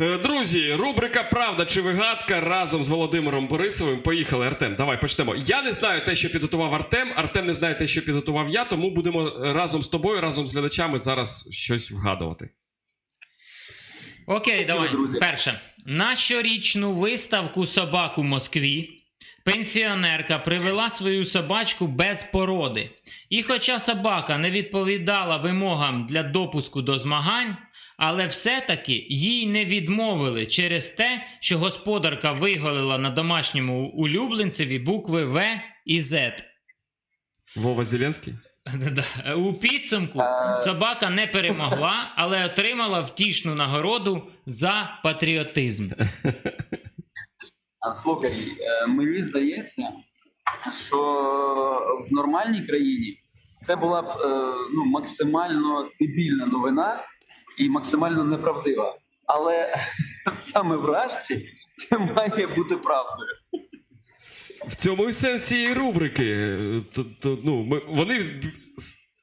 Е, Друзі, рубрика Правда чи вигадка разом з Володимиром Борисовим. Поїхали, Артем. Давай почнемо. Я не знаю те, що підготував Артем. Артем не знає те, що підготував я, тому будемо е, разом з тобою, разом з глядачами зараз щось вгадувати. Окей, давай. Перше. На щорічну виставку собак у Москві пенсіонерка привела свою собачку без породи. І хоча собака не відповідала вимогам для допуску до змагань, але все-таки їй не відмовили через те, що господарка виголила на домашньому улюбленцеві букви В і З. Вова Зеленський? У підсумку собака не перемогла, але отримала втішну нагороду за патріотизм. Слухай, е, мені здається, що в нормальній країні це була б е, ну, максимально дебільна новина і максимально неправдива. Але саме в Рашці це має бути правдою. В цьому і сенс цієї рубрики. Е, то- то, ну, ми, вони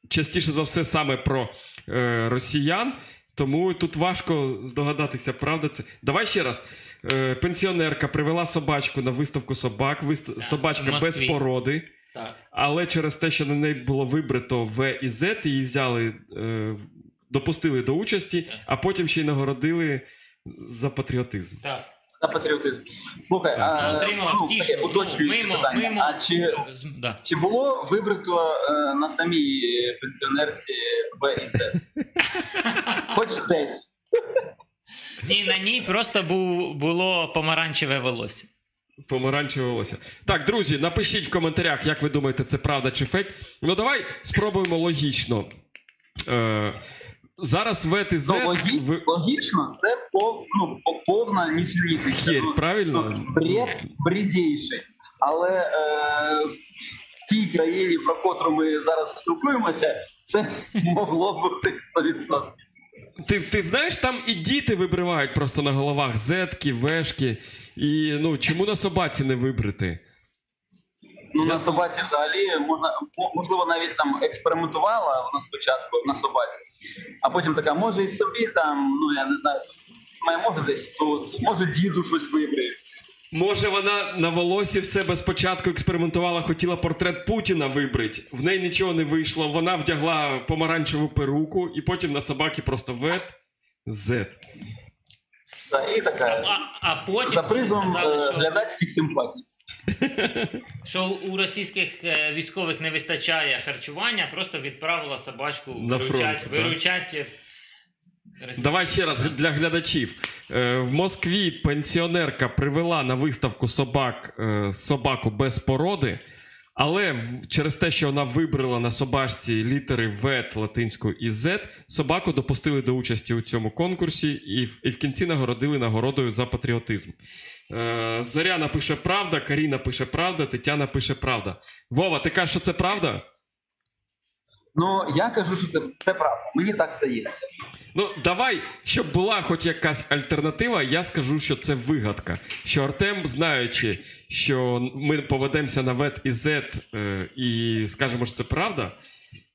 частіше за все саме про е, росіян, тому тут важко здогадатися, правда це. Давай ще раз. Е, пенсіонерка привела собачку на виставку собак, вист... Так, собачка без породи. Так. Але через те, що на неї було вибрито В і З, її взяли, е, допустили до участі, а потім ще й нагородили за патріотизм. Так. За патріотизм. Слухай, а, ну, втішну. таке уточнююче Мимо, питання. мимо. А чи, З- Да. чи було вибрито е, на самій пенсіонерці В і З? Хоч десь. Ні, на ній просто був, було помаранчеве волосся. Помаранчеве волосся. Так, друзі, напишіть в коментарях, як ви думаєте, це правда чи фейк. Ну давай спробуємо логічно. Е, зараз В і З. Ну, Логічно, це пов... ну, по- повна нісенітниця. Ну, правильно? ну, Бред бредійший. Але е, в тій країні, про котру ми зараз спілкуємося, це могло бути 100%. Ти, ти знаєш, там і діти вибривають просто на головах зетки, вешки. І ну чому на собаці не вибрити? Ну, на собаці взагалі можна, можливо, навіть там експериментувала вона спочатку на собаці, а потім така, може і собі там, ну я не знаю, має може десь тут, може діду щось вибрає. Може, вона на волосі в себе спочатку експериментувала, хотіла портрет Путіна вибрати. В неї нічого не вийшло. Вона вдягла помаранчеву перуку, і потім на собаки просто вет зет. Та, і А, така а, а потім за призом сказали, е, що, глядацьких симпатій. Що у російських е, військових не вистачає харчування, просто відправила собачку На виручать, фронт, так. виручать е, російських- Давай ще раз для глядачів. Е, в Москві пенсіонерка привела на виставку собак е, собаку без породи, але через те, що вона вибрала на собачці літери ВЕТ латинською і Z, собаку допустили до участі у цьому конкурсі і, в- і в кінці нагородили нагородою за патріотизм. Е, Зоряна пише правда, Каріна пише правда, Тетяна пише правда. Вова, ти кажеш, що це правда? Ну я кажу, що це, це правда. Мені так здається. Ну, давай, щоб була хоч якась альтернатива, я скажу, що це вигадка. Що Артем, знаючи, що ми поведемося на вет і Z е, і скажемо, що це правда,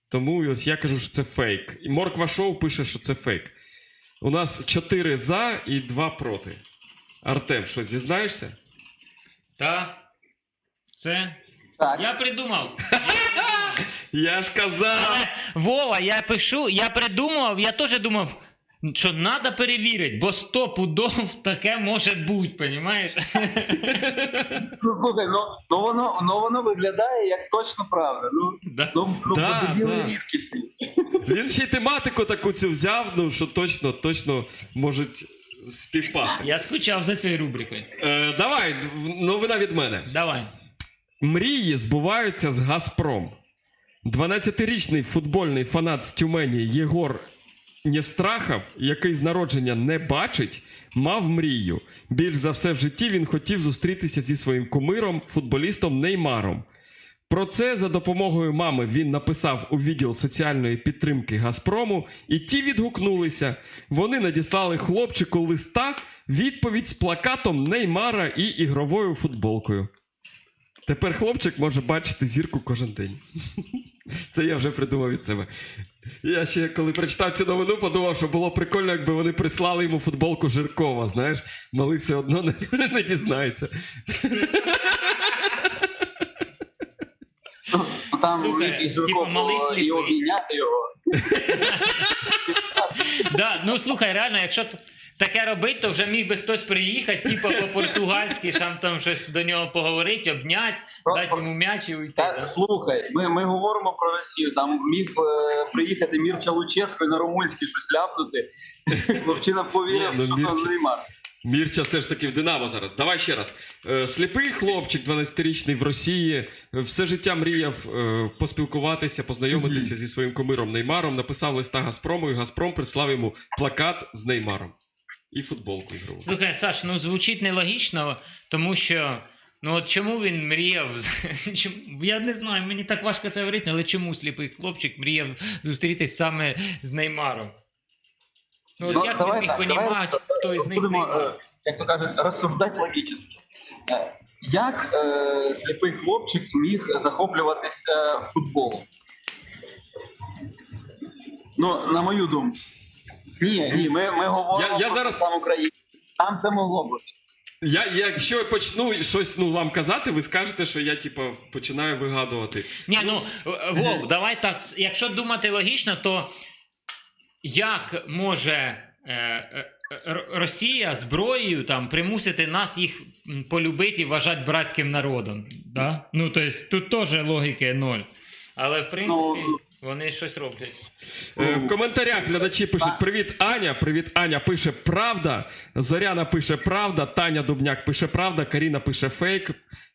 тому ось я кажу, що це фейк. І Морква Шоу пише, що це фейк. У нас 4 за і 2 проти. Артем, що зізнаєшся? Та це. Так. Я придумав. Я ж казав! Але, Вова, я пишу, я придумав, я теж думав, що треба перевірити, бо сто пудов таке може бути, понімаєш? Ну слухай, ну, ну воно ну воно виглядає як точно правда. Ну Да. ну, ну Да, да. рідкісні. Він ще й тематику таку цю взяв, ну що точно, точно можуть співпасти. Я скучав за цією рубрикою. Е, давай, новина від мене. Давай. Мрії збуваються з Газпром. 12-річний футбольний фанат з Тюмені Єгор Нєстрахов, який з народження не бачить, мав мрію. Більш за все в житті він хотів зустрітися зі своїм кумиром, футболістом Неймаром. Про це за допомогою мами він написав у відділ соціальної підтримки Газпрому, і ті відгукнулися. Вони надіслали хлопчику листа відповідь з плакатом Неймара і ігровою футболкою. Тепер хлопчик може бачити зірку кожен день. Це я вже придумав від себе. Я ще коли прочитав цю новину, подумав, що було прикольно, якби вони прислали йому футболку Жиркова, знаєш, малий все одно не, не дізнається. Ну, Там Слухай, типу, Жирков малий і обійняти його. Да, ну слухай, реально, якщо таке робить, то вже міг би хтось приїхати, типу по-португальськи, там, там щось до нього поговорити, обняти, дати йому м'яч і уйти. Та, да. слухай, ми, ми говоримо про Росію. Там міг е, приїхати Мірча Луческо і на румунський щось ляпнути. Хлопчина повірив, ну, що це Неймар. Мірча все ж таки в Динамо зараз. Давай ще раз. Е, сліпий хлопчик, 12-річний в Росії, е, все життя мріяв е, поспілкуватися, познайомитися зі своїм кумиром Неймаром, написав листа Газпрому, і Газпром прислав йому плакат з Неймаром. І футболку ігрову. Слухай, Саш, ну звучить нелогічно, тому що. Ну от чому він мріяв? Я не знаю, мені так важко це говорити, але чому сліпий хлопчик мріяв зустрітись саме з Неймаром? Ну, от Ну, як давай він міг понімати, хто із них Будемо, Неймар? е, як то кажуть, розсуждати логічно. Е, Як е, сліпий хлопчик міг захоплюватися футболом? Ну, на мою думку. Ні, ні, ми, ми говоримо Я- я про зараз- там Україну. Там це могло бути. Я, якщо я почну щось ну, вам казати, ви скажете, що я типу, починаю вигадувати. Ні, ну е, Вов, давай так. Якщо думати логічно, то як може е, е, Росія зброєю там примусити нас їх полюбити і вважати братським народом? Да? Ну, тобто, тут теж логіки ноль. Але в принципі Ну, вони щось роблять. Е, в коментарях глядачі пишуть: Привіт, Аня. Привіт, Аня пише правда. Зоряна пише правда. Таня Дубняк пише правда. Каріна пише фейк.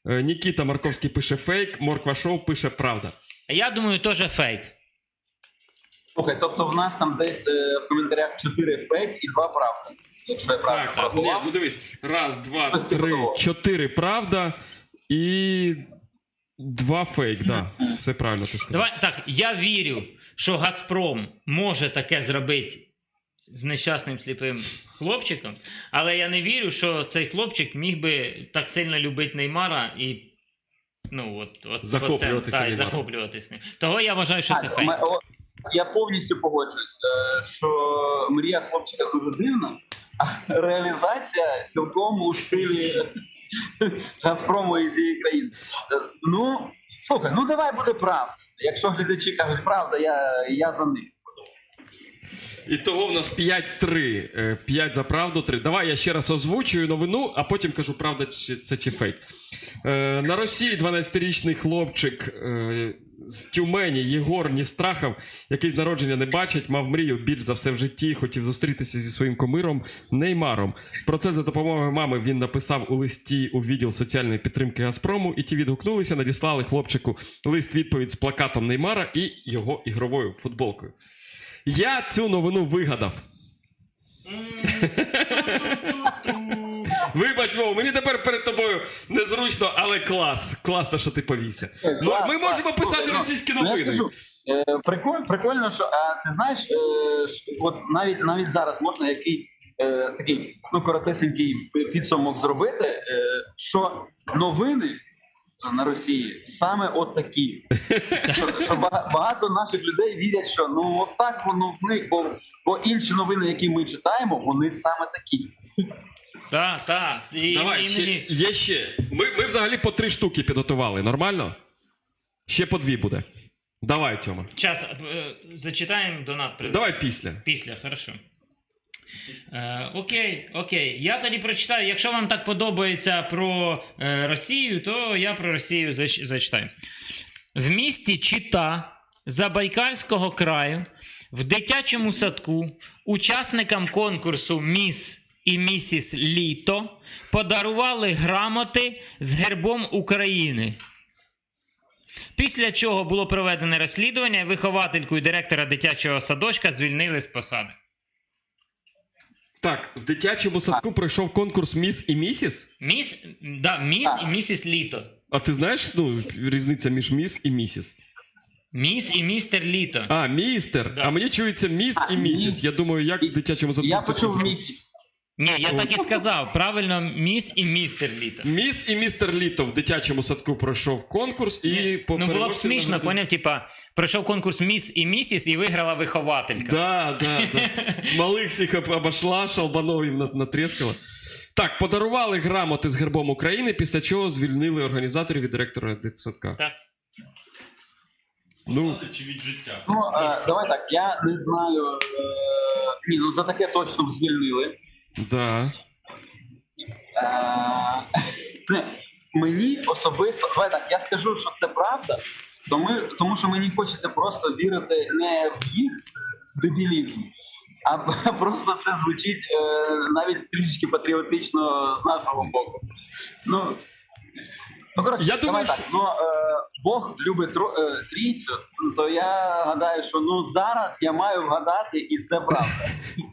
е, Нікіта Марковський пише фейк. Морква Шоу пише правда. Я думаю, теж фейк. Слухай, тобто в нас там десь е, в коментарях 4 фейк і 2 правда. Якщо я правильно Так, так. Ні, порахував. ну дивись. Раз, два, Щось типу три, того. чотири правда і два фейк. Да. Все правильно ти сказав. Давай так, я вірю, що Газпром може таке зробити з нещасним сліпим хлопчиком, але я не вірю, що цей хлопчик міг би так сильно любити Неймара і. Ну, от, от Захоплюватися та, і захоплюватися ним. Того я вважаю, що це фейк. Я повністю погоджуюсь, е, що мрія хлопчика дуже дивна, а реалізація цілком у стилі Газпрому і цієї країни. Е, Ну, слухай, ну давай буде правда. Якщо глядачі кажуть правда, я, я за них. І того в нас 5-3. Е, 5 за правду, 3. Давай я ще раз озвучую новину, а потім кажу, правда чи це чи фейк. Е, на Росії 12-річний хлопчик е, з Тюмені Єгор Ністрахов, який з народження не бачить, мав мрію більш за все в житті, хотів зустрітися зі своїм кумиром Неймаром. Про це за допомогою мами він написав у листі у відділ соціальної підтримки Газпрому, і ті відгукнулися, надіслали хлопчику лист відповідь з плакатом Неймара і його ігровою футболкою. Я цю новину вигадав. Вибач, Вов, мені тепер перед тобою незручно, але клас. Класно, що ти повівся. Ми, ми можемо писати ну, російські Ну, новини. е, прикольно, прикольно, що а, ти знаєш, е, що от навіть навіть зараз можна який е, такий ну коротесенький підсумок зробити, е, що новини на Росії саме от такі. що, що багато наших людей вірять, що ну от так воно в них, бо, бо інші новини, які ми читаємо, вони саме такі. Так, так. І, Давай, і ще, мені- є ще. Ми, ми взагалі по три штуки підготували. Нормально? Ще по дві буде. Давай, Тьома. Час, е, зачитаємо донат. при- Давай після. Після, хорошо. Е, окей, окей. Я тоді прочитаю. Якщо вам так подобається про е, Росію, то я про Росію зач- зачитаю. В місті Чита Забайкальського краю в дитячому садку учасникам конкурсу Міс і Місіс Літо подарували грамоти з гербом України. Після чого було проведене розслідування, виховательку і директора дитячого садочка звільнили з посади. Так, в дитячому садку пройшов конкурс Міс і Місіс. Міс, да, міс і місіс Літо. А ти знаєш ну, різниця між міс і місіс? Міс і містер Літо. А, містер. Да. А мені чується міс А, і місіс. міс. Я думаю, як в дитячому садку. Я хтось почув може- місяць. Ні, я так і сказав. Правильно, міс і містер літо. Міс і містер Літо в дитячому садку пройшов конкурс і по ну було б смішно, нагородили- поняв, типа, пройшов конкурс міс і місіс і виграла вихователька. Да, да, да. Малих всіх об- обошла, шалбанов їм на- натріскала. Так, подарували грамоти з гербом України, після чого звільнили організаторів і директора дитсадка. Так. Ну, чи від життя? Ну, е, давай так, я не знаю. Е, ні, ну за таке точно б звільнили. Да. Е, мені особисто, так, я скажу, що це правда, тому, тому що мені хочеться просто вірити не в їх дебілізм, а просто це звучить е, навіть трішечки патріотично з нашого боку. Ну, ну коротше, Я думаю, так. Ну, е, Бог любить тро, е, трійцю, то я гадаю, що ну зараз я маю вгадати, і це правда.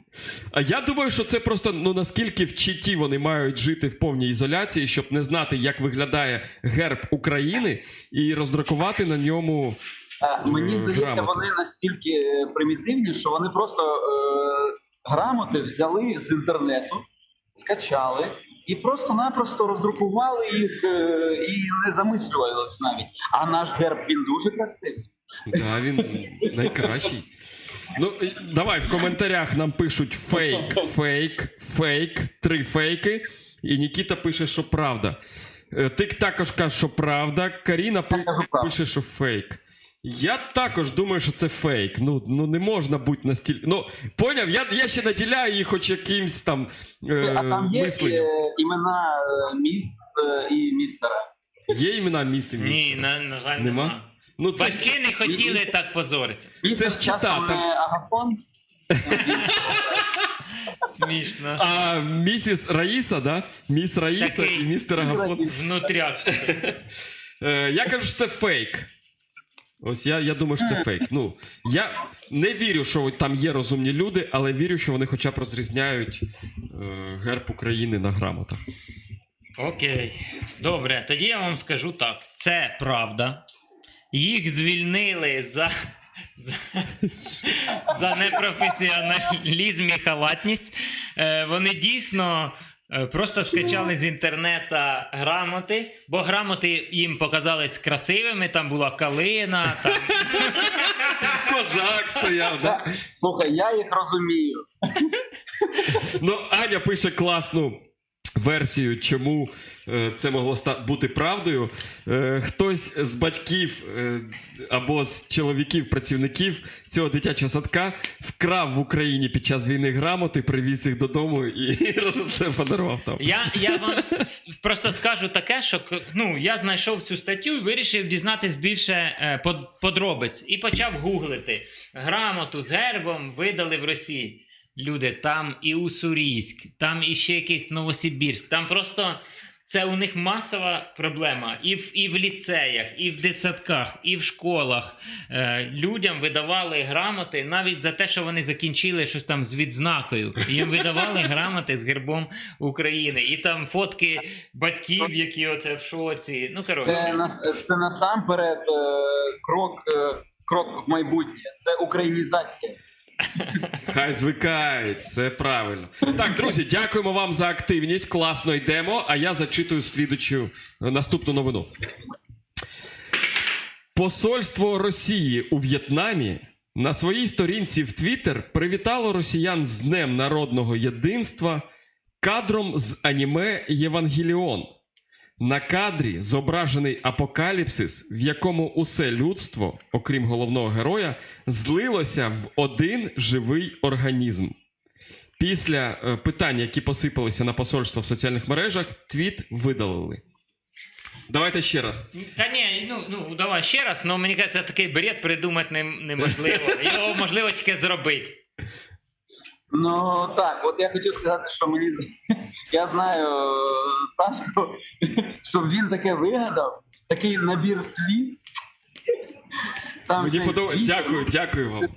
А я думаю, що це просто ну наскільки в читі вони мають жити в повній ізоляції, щоб не знати, як виглядає герб України, і роздрукувати на ньому. Е, Мені Е, здається, грамоти. вони настільки е, примітивні, що вони просто е, грамоти взяли з інтернету, скачали і просто-напросто роздрукували їх е, і не замислювалися навіть. А наш герб він дуже красивий. Да, він найкращий. Ну, давай в коментарях нам пишуть фейк, фейк, фейк, три фейки. І Нікіта пише, що правда. Е, Ти також кажеш, що правда. Каріна пише, що фейк. Я також думаю, що це фейк. Ну, ну не можна бути настільки. Ну, поняв, я, я ще наділяю їх хоч якимсь там е, а там є мисленням. е, імена е, міс е, і містера. Є імена міси Ні, на, на жаль, Нема? нема. Ну, це ж, Батьки не хотіли так позоритися. Містер ж чита, часом там- не агафон. Смішно. а місіс Раїса, да? Міс Раїса Такий. і містер Агафон. Внутряк. Е, я кажу, що це фейк. Ось я, я думаю, що це фейк. Ну, я не вірю, що там є розумні люди, але вірю, що вони хоча б розрізняють е, герб України на грамотах. Окей. Добре, тоді я вам скажу так: це правда. Їх звільнили за, за, за непрофесіоналізм і халатність. Е, вони дійсно. Е, Просто скачали з інтернета грамоти, бо грамоти їм показались красивими. Там була калина, там Козак стояв, да? Слухай, я їх розумію. Ну, Аня пише класну версію, чому е, це могло бути правдою. Е, хтось з батьків е, або з чоловіків, працівників цього дитячого садка вкрав в Україні під час війни грамоти, привіз їх додому і подарував там. Я, я вам просто скажу таке, що ну, я знайшов цю статтю і вирішив дізнатись більше подробиць. І почав гуглити. Грамоту з гербом видали в Росії. Люди, там і Уссурійськ, там і ще якийсь Новосибірськ. Там просто це у них масова проблема. І в, і в ліцеях, і в дитсадках, і в школах. Е, людям видавали грамоти навіть за те, що вони закінчили щось там з відзнакою. Їм видавали грамоти з гербом України. І там фотки батьків, які оце в шоці. Ну, Це, коротше. нас- це насамперед е, крок, е, крок в майбутнє. Це українізація. Хай звикають, все правильно. Так, друзі, дякуємо вам за активність. Класно йдемо. А я зачитую слідучу е, наступну новину. Посольство Росії у В'єтнамі на своїй сторінці в Твіттер привітало росіян з Днем народного єдинства кадром з аніме Євангеліон. На кадрі зображений апокаліпсис, в якому усе людство, окрім головного героя, злилося в один живий організм. Після е, питань, які посипалися на посольство в соціальних мережах, твіт видалили. Давайте ще раз. Та ні, ну, ну давай ще раз, але мені кажеться, такий бред придумати неможливо. Його можливо тільки зробити. Ну так, от я хотів сказати, що мені я знаю е, Сашку, щоб він таке вигадав, такий набір слів. Там Мені подобається. Дякую, дякую вам.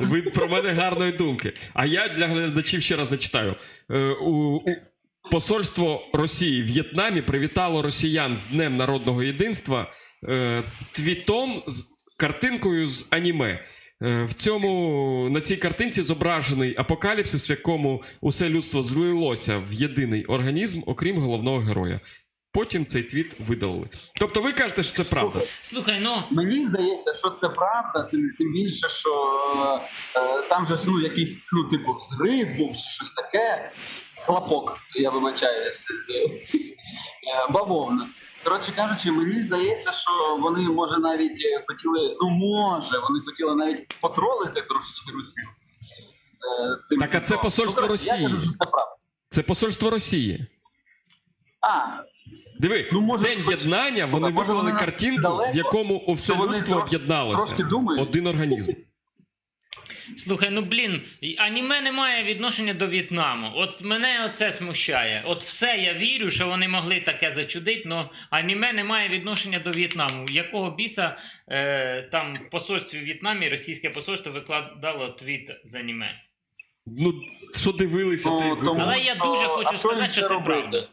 Ви про мене гарної думки. А я для глядачів ще раз зачитаю. Е, у, у, посольство Росії в В'єтнамі привітало росіян з Днем народного єдинства е, твітом з картинкою з аніме. Е, В цьому на цій картинці зображений апокаліпсис, в якому усе людство злилося в єдиний організм, окрім головного героя. Потім цей твіт видалили. Тобто, ви кажете, що це правда. Слухай, ну Мені здається, що це правда, тим, тим більше, що е, там же ж, ну, якийсь ну, типу взрив був чи щось таке. Хлопок, я вибачаюся. Е, Бавовна. Коротше кажучи, мені здається, що вони може навіть е, хотіли, ну може, вони хотіли навіть потролити трошечки Росію. Е, цим Так, а це посольство Ну, Росії. Я кажу, що це правда. Це посольство Росії. А, Диви, Ну, може, день хоч- єднання вони виклали картинку, далеко, в якому все людство об'єдналося. Один організм. Слухай, ну блін, аніме не має відношення до В'єтнаму. От мене оце смущає. От все я вірю, що вони могли таке зачудити, але аніме не має відношення до В'єтнаму. Якого біса е, там в посольстві в В'єтнамі російське посольство викладало твіт з аніме. Ну, що дивилися, Ну, ти тому- Але я дуже а хочу що сказати, що це робити? правда.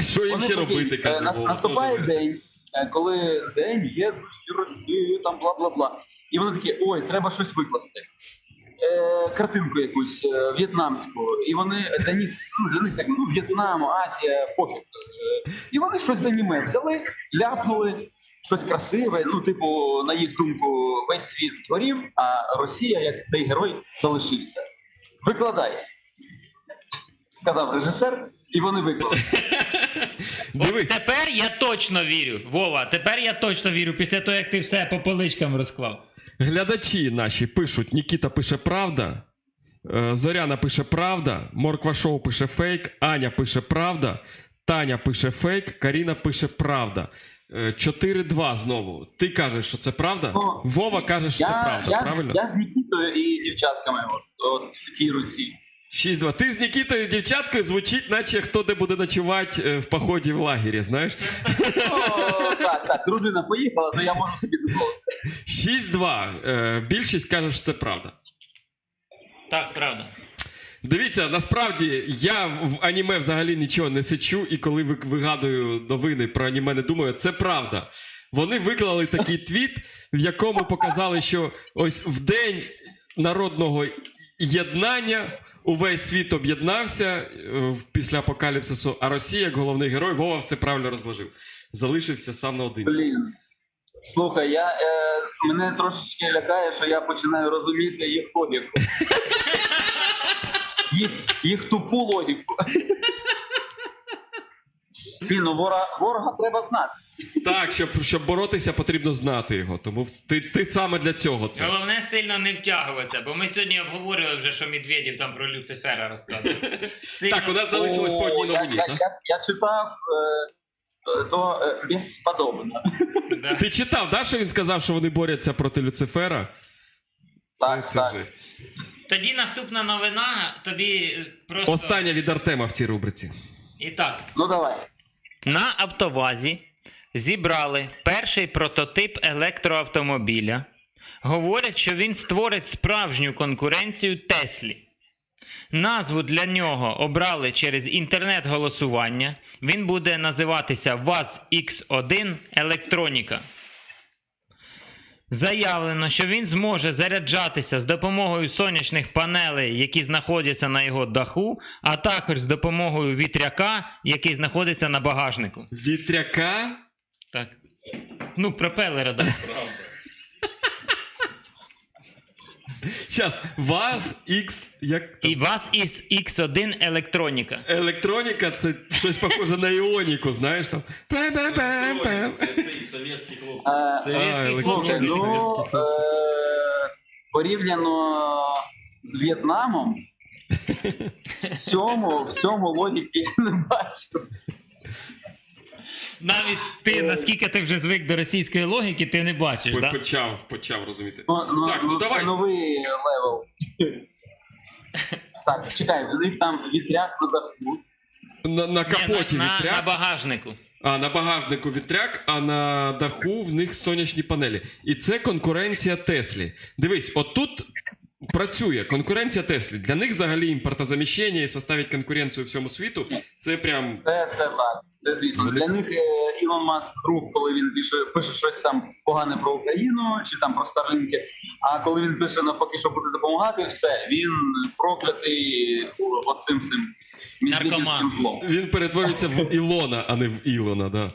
Що їм ще робити, е, каже нас- Вова, Наступає день, е, коли день єдності Росії, там бла бла бла. І вони такі, ой, треба щось викласти. Е, картинку якусь е, в'єтнамську. І вони для них, ну, для них так, ну, В'єтнам, Азія, пофіг. Е, і вони щось з аніме взяли, ляпнули, щось красиве. Ну, типу, на їх думку, весь світ згорів, а Росія, як цей герой, залишився. Викладай. Сказав режисер, і вони виклали. Дивись, тепер я точно вірю. Вова, тепер я точно вірю після того, як ти все по поличкам розклав. Глядачі наші пишуть: Нікіта пише правда, е, Зоряна пише правда, Морква Шоу пише фейк, Аня пише правда, Таня пише фейк, Каріна пише правда. Е, 4-2 знову. Ти кажеш, що це правда? О, Вова каже, що це правда, я, правильно? Я з Нікітою і дівчатками от, от в тій руці. 6-2. Ти з Нікітою дівчаткою звучить, наче хто де буде ночувати е, в поході в лагері, знаєш? Так, так, дружина поїхала, то я можу собі дозволити. 6-2. Е, більшість каже, що це правда. Так, правда. Дивіться, насправді я в аніме взагалі нічого не сичу, і коли вигадую новини про аніме, не думаю, це правда. Вони виклали такий твіт, в якому показали, що ось в день народного єднання увесь світ об'єднався е, після апокаліпсису, а Росія, як головний герой, Вова все правильно розложив. Залишився сам наодинці. Блін. Слухай, я, е, мене трошечки лякає, що я починаю розуміти їх логіку. Їх, їх тупу логіку. Блін, ну ворога, ворога треба знати. Так, щоб, щоб боротися, потрібно знати його. Тому ти, ти саме для цього це. Головне сильно не втягуватися, бо ми сьогодні обговорювали вже, що Медведєв там про Люцифера розказував. Сильно- Так, у нас залишилось по одній новині. я, я, я читав, е, то е, безподобно. Да. Ти читав, да, що він сказав, що вони борються проти Люцифера? Так, це, це так. жесть. Тоді наступна новина тобі е, просто. Остання від Артема в цій рубриці. І так. Ну давай. На Автовазі зібрали перший прототип електроавтомобіля. Говорять, що він створить справжню конкуренцію Теслі. Назву для нього обрали через інтернет-голосування. Він буде називатися ВАЗ X1 Електроніка. Заявлено, що він зможе заряджатися з допомогою сонячних панелей, які знаходяться на його даху, а також з допомогою вітряка, який знаходиться на багажнику. Вітряка? Ну, пропелера, да. Щас, ВАЗ X, як там? І ВАЗ із X1 електроніка. Електроніка це щось похоже на іоніку, знаєш там. Пе-пе-пе-пе. Це цей совєтський. Е, хлопчик. Ну е, порівняно з В'єтнамом, в цьому, в цьому логіки не бачу. Навіть ти, наскільки ти вже звик до російської логіки, ти не бачиш. Да? Почав, почав розуміти. Ну, ну, Так, ну ну, давай. Це новий левел. Так, чекай, в них там вітряк на даху. На, на капоті Ні, на, на, вітряк, на багажнику. а на багажнику вітряк, а на даху в них сонячні панелі. І це конкуренція Теслі. Дивись, отут працює конкуренція Теслі. Для них взагалі імпортозаміщення і составить конкуренцію всьому світу. Це прям Це, це так, це звісно. Вони- Для них е, Ілон Маск друг, коли він пише, пише щось там погане про Україну чи там про Старлінки. А коли він пише навпаки, що буде допомагати, все, він проклятий оцим цим Наркоман. він перетворюється в Ілона, а не в Ілона. Да.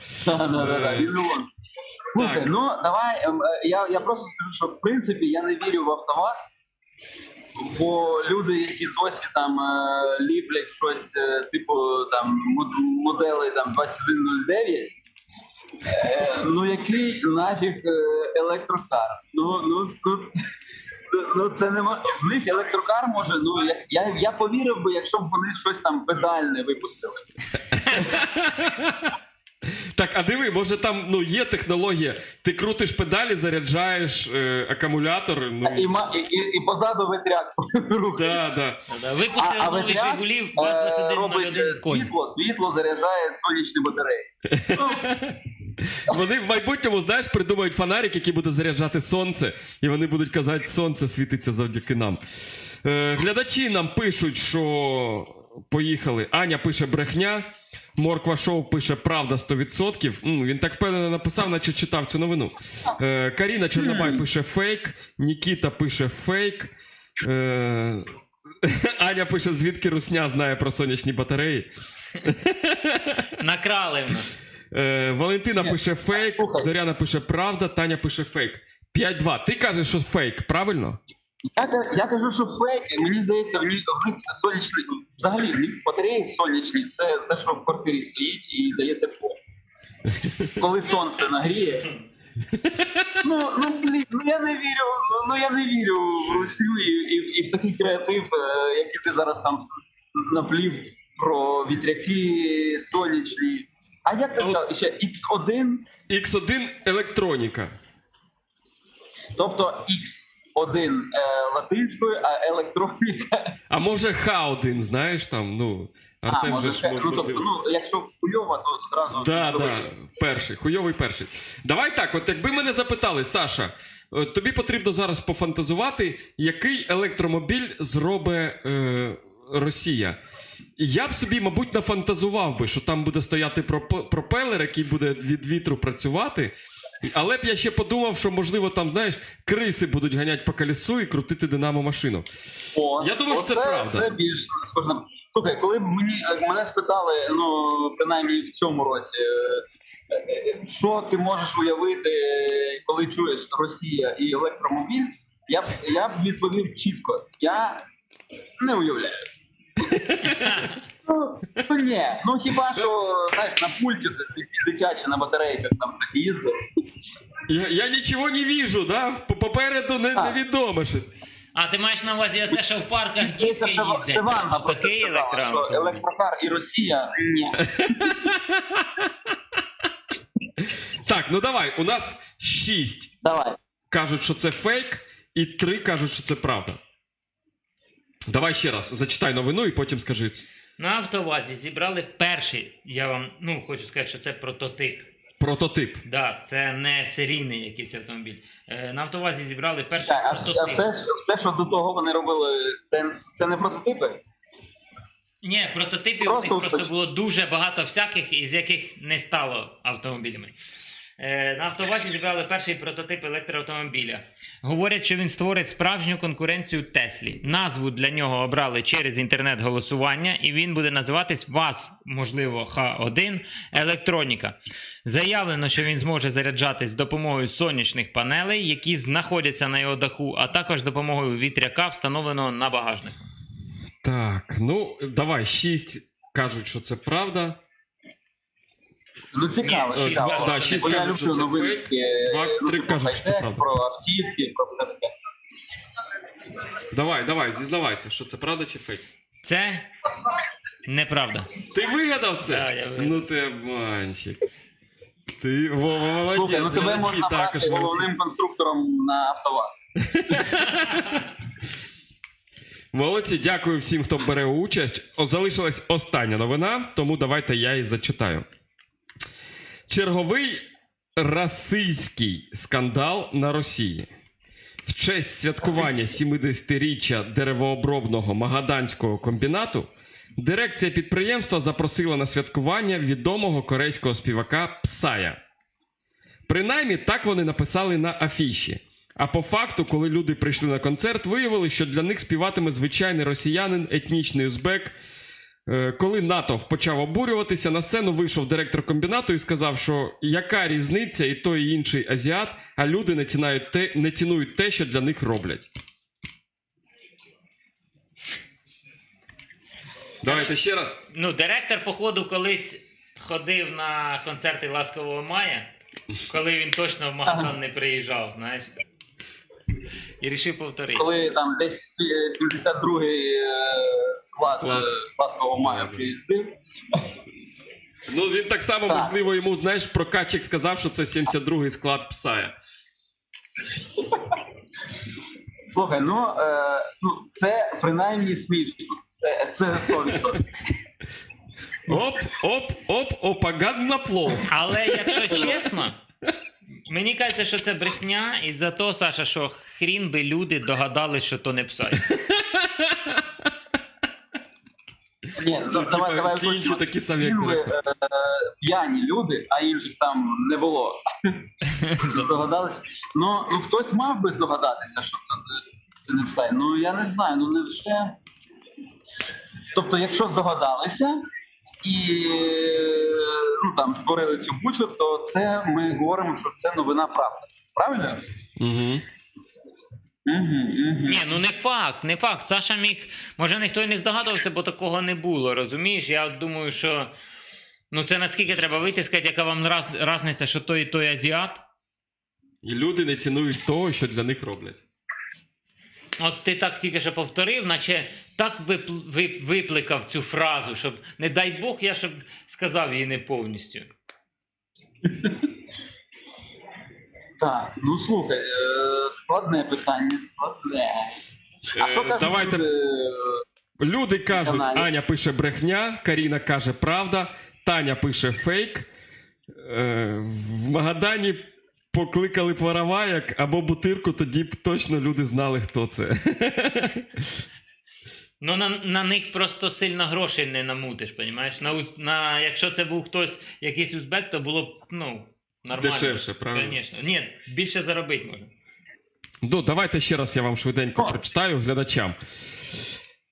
Ілон. Слухай, ну давай, ем, е, я, я просто скажу, що в принципі я не вірю в АвтоВАЗ, бо люди, які досі там е, ліплять щось, е, типу там модели там 2109, е, ну який нафіг електрокар? Ну, ну, ну, ну це не в них електрокар може. Ну я, я повірив би, якщо б вони щось там педальне випустили. Так, а диви, може там ну, є технологія. Ти крутиш педалі, заряджаєш е, акумулятор. І, Ну, ма- і, і, і позаду ветряк рухає. да, да. Випустили А, новий ветряк, Жигулів е, робить е, ВАЗ-2101 конь. світло, світло заряджає сонячні батареї. Ну, Вони в майбутньому, знаєш, придумають фонарик, який буде заряджати сонце, і вони будуть казати, сонце світиться завдяки нам. Е, глядачі нам пишуть, що поїхали. Аня пише брехня. Морква Шоу пише правда 100%. М, він так впевнено написав, наче читав цю новину. Е, Каріна Чорнобай пише фейк. Нікіта пише фейк. Е, Аня пише, звідки Русня знає про сонячні батареї. Накрали в нас. Е, Валентина пише фейк. Зоряна пише правда, Таня пише фейк. 5-2. Ти кажеш, що фейк, правильно? Я, я кажу, що фейк, мені здається, в них, сонячні, взагалі в них батареї сонячні, це те, що в квартирі стоїть і дає тепло. Коли сонце нагріє. Ну, ну, блін, ну я не вірю, ну я не вірю в русню і, і, і в такий креатив, е, який ти зараз там наплів про вітряки сонячні. А як ти Ну, сказав, ще X1, X1 електроніка. тобто X1 е, латинською, а електроніка А може Х1, знаєш там, ну. Артем а, може, ж може. ну, тобто, ну, якщо хуйово, то зразу. Да, да, перший, хуйовий перший. Давай так, от якби мене запитали, Саша, е, тобі потрібно зараз пофантазувати, який електромобіль зробить е, Росія. Я б собі, мабуть, нафантазував би, що там буде стояти проп- пропелер, який буде від вітру працювати. Але б я ще подумав, що можливо там, знаєш, криси будуть ганяти по колесу і крутити динамо машину. О, Я думаю, що це оце- правда. Це більш схоже. Слухай, коли б мені е, мене спитали, ну принаймні в цьому році, е, е, що ти можеш уявити, коли чуєш Росія і електромобіль, я б я б відповів чітко. Я не уявляю. Ну, ну ні, ну хіба що знаєш на пульті дит- дитячі на батарейках там щось їздить. Я, я нічого не віжу, да? П- попереду не, Так. невідомо щось. А ти маєш на увазі оце, що в парках дітки це їздять? це Ванна про це Такий сказала, що електроавтомобіль. електрокар і Росія ні. Так, ну давай, у нас шість Давай. кажуть, що це фейк, і три кажуть, що це правда. Давай ще раз, зачитай новину і потім скажи. ц- На автовазі зібрали перший. Я вам ну хочу сказати, що це прототип. Прототип. Да, це не серійний якийсь автомобіль. Е, на автовазі зібрали перший Так, а, прототип. а все, ж- все, що до того вони робили, це, це не прототипи? Ні, прототипів Просто у них просто уточню. було дуже багато всяких, із яких не стало автомобілями. Е, на автовазі зібрали перший прототип електроавтомобіля. Говорять, що він створить справжню конкуренцію Теслі. Назву для нього обрали через інтернет-голосування, і він буде називатись ВАЗ, можливо, Х1 Електроніка. Заявлено, що він зможе заряджатись з допомогою сонячних панелей, які знаходяться на його даху, а також допомогою вітряка, встановленого на багажнику. Так, ну давай, шість кажуть, що це правда. Ну цікаво, Ні, цікаво. да, шість Бо я кажуть, що люблю це новини, фейк, е, два- три типу, кажуть, що це хай-тек, правда. Про автівки, про все таке. Давай, давай, зізнавайся, що це правда чи фейк. Це неправда. Ти вигадав це? Да, я вигадав. Ну ти обманщик. Ти Вова, молодець, Слухай, ну тебе глядачі можна також брати молодці. головним конструктором на АвтоВАЗ. Молодці, дякую всім, хто бере участь. О, залишилась остання новина, тому давайте я її зачитаю. Черговий расистський скандал на Росії. В честь святкування 70-річчя деревообробного магаданського комбінату дирекція підприємства запросила на святкування відомого корейського співака Псая. Принаймні так вони написали на афіші. А по факту, коли люди прийшли на концерт, виявили, що для них співатиме звичайний росіянин, етнічний узбек. Е, Коли натовп почав обурюватися, на сцену вийшов директор комбінату і сказав, що яка різниця і той і інший азіат, а люди не цінують те, не цінують те, що для них роблять. Давайте ще раз. Ну, директор, походу, колись ходив на концерти Ласкового Мая, коли він точно в Магадан не приїжджав, знаєш. І рішив повторити. Коли там десь 72-й е, склад Склад. е, Пасхового мая приїздив. Ну він так само, Так. можливо, йому, знаєш, прокатчик сказав, що це 72-й склад Псая. Слухай, ну, е, ну це принаймні смішно. Це, це 100%. Оп, оп, оп, опагадна плов. Але якщо чесно, мені кажеться, що це брехня, і за то, Саша, що хрін би люди догадались, що то не псай. Ні, Ну, давай, давай всі інші такі самі, як е, п'яні люди, а інших там не було. Здогадались. Ну, ну хтось мав би здогадатися, що це, це не псай. Ну я не знаю, ну не вже. Тобто, якщо здогадалися і ну, там, створили цю бучу, то це ми говоримо, що це новина правда. Правильно? Угу. Угу, угу. Ні, ну не факт, не факт. Саша міг, може ніхто й не здогадувався, бо такого не було, розумієш? Я думаю, що ну це наскільки треба вийти, сказати, яка вам раз, разниця, що той і той азіат. І люди не цінують того, що для них роблять. От ти так тільки що повторив, наче так випл, вип, випликав цю фразу, щоб, не дай Бог, я щоб сказав її не повністю. Так, ну слухай, е, складне питання, складне. А Е, що кажуть давайте люди? Люди кажуть, каналі. Аня пише брехня, Каріна каже правда, Таня пише фейк. Е, в Магадані покликали Параваяк або бутирку, тоді б точно люди знали, хто це. Ну, на, на них просто сильно грошей не намутиш, понімаєш? На, на, якщо це був хтось, якийсь узбек, то було б, ну, нормально. Дешевше, правильно? Звісно. Ні, більше заробити можна. Ну, давайте ще раз я вам швиденько прочитаю глядачам.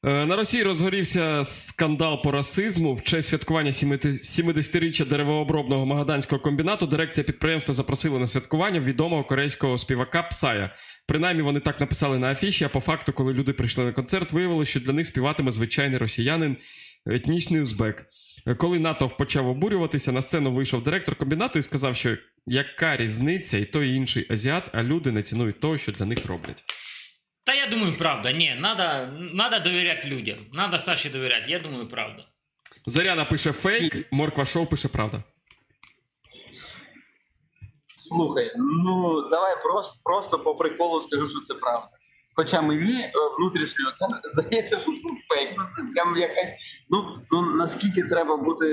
Е, На Росії розгорівся скандал по расизму. В честь святкування 70-річчя деревообробного магаданського комбінату дирекція підприємства запросила на святкування відомого корейського співака Псая. Принаймні вони так написали на афіші, а по факту, коли люди прийшли на концерт, виявилося, що для них співатиме звичайний росіянин, етнічний узбек. Е, Коли натовп почав обурюватися, на сцену вийшов директор комбінату і сказав, що яка різниця, і той і інший азіат, а люди не цінують того, що для них роблять. Та я думаю, правда. Ні, надо, надо довіряти людям. Надо Саші довіряти. Я думаю, правда. Заряна пише фейк, Морква Шоу пише правда. Слухай, ну давай просто, просто по приколу скажу, що це правда. Хоча мені е, внутрішньо так, здається, що це фейк. Ну це прям якась. Ну, ну наскільки треба бути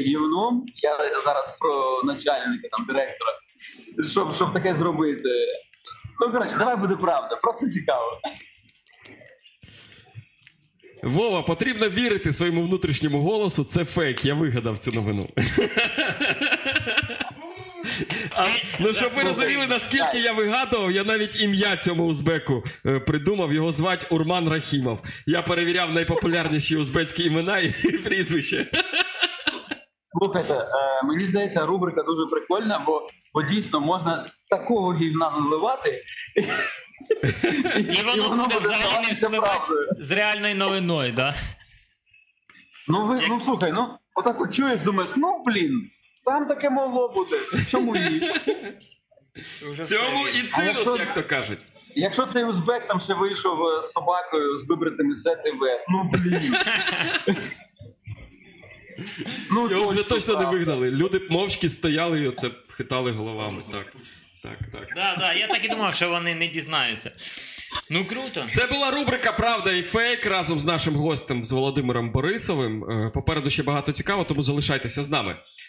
гівном, я зараз про начальника, там, директора, щоб, щоб таке зробити. Ну, коротше, давай буде правда, просто цікаво. Вова, потрібно вірити своєму внутрішньому голосу. Це фейк. Я вигадав цю новину. А, ну, щоб ви розуміли, наскільки я вигадував, я навіть ім'я цьому узбеку е, придумав. Його звать Урман Рахімов. Я перевіряв найпопулярніші узбецькі імена і прізвище. Слухайте, е, мені здається, рубрика дуже прикольна, бо, бо дійсно можна такого гівна наливати, І воно буде взагалі не впливати з реальною новиною, да? Ну, ви, ну слухай, ну отак от чуєш, думаєш, ну блін, там таке могло бути. Чому ні? Цьому і цинус, як то кажуть. Якщо цей узбек там ще вийшов е, з собакою з вибритими ЗТВ, ну блін. Ну, Його вже точно не вигнали. Люди мовчки стояли і оце хитали головами. Так, так, так. Да, да, я так і думав, що вони не дізнаються. Ну круто. Це була рубрика Правда і фейк разом з нашим гостем з Володимиром Борисовим. Е, Попереду ще багато цікаво, тому залишайтеся з нами.